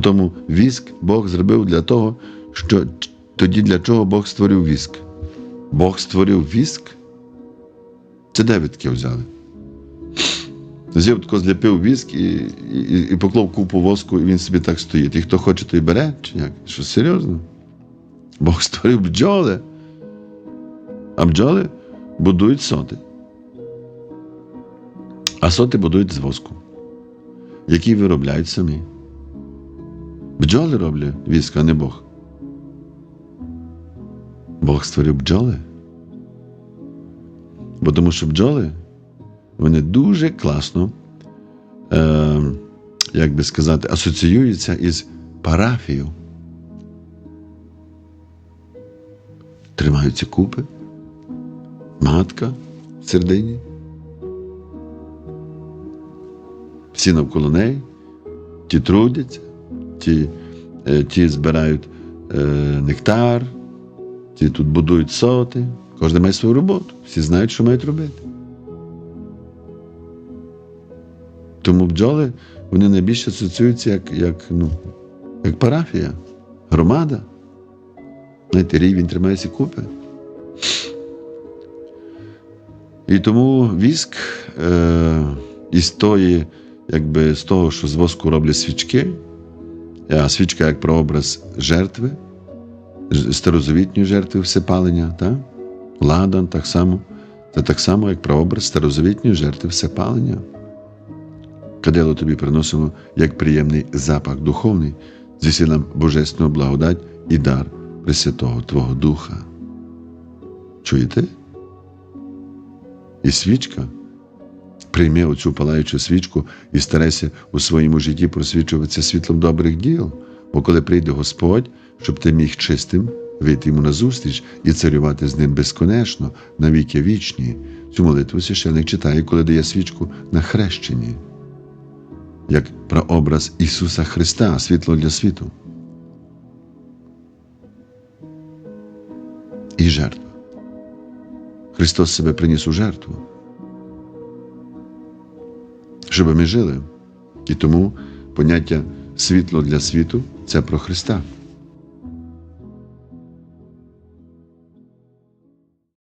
Тому віск Бог зробив для того, що тоді для чого Бог створив віск? Бог створив віск? Це де таке взяли? Взяв зліпив віск і, і, і поклав купу воску, і він собі так стоїть. І хто хоче, той бере, чи як? Що серйозно? Бог створив бджоли. А бджоли будують соти. А соти будують з воску, який виробляють самі. Бджоли роблять віск, а не Бог. Бог створив бджоли. Бо тому що бджоли, вони дуже класно, е, як би сказати, асоціюються із парафією. Тримаються купи, матка в середині. Всі навколо неї, ті трудяться, ті, е, ті збирають е, нектар, ті тут будують соти. Кожен має свою роботу. Всі знають, що мають робити. Тому бджоли вони найбільше асоціюються як, як, ну, як парафія, громада. Знаєте, рівень тримається купи. І тому віск е, із тої, якби з того, що з воску роблять свічки, а свічка як прообраз жертви, старозавітньої жертви всепалення, так? ладан так само. Це так само, як прообраз старозавітньої жертви всепалення. Кадило тобі приносимо як приємний запах духовний, зі нам божественну благодать і дар Пресвятого Твого Духа. Чуєте? І свічка. Прийми оцю палаючу свічку і старайся у своєму житті просвічуватися світлом добрих діл, бо коли прийде Господь, щоб ти міг чистим вийти йому назустріч і царювати з ним безконечно, на віки вічні. Цю молитву священик читає, коли дає свічку на хрещенні, як прообраз Ісуса Христа, світло для світу. І жертва. Христос себе приніс у жертву щоб ми жили. І тому поняття світло для світу це про Христа.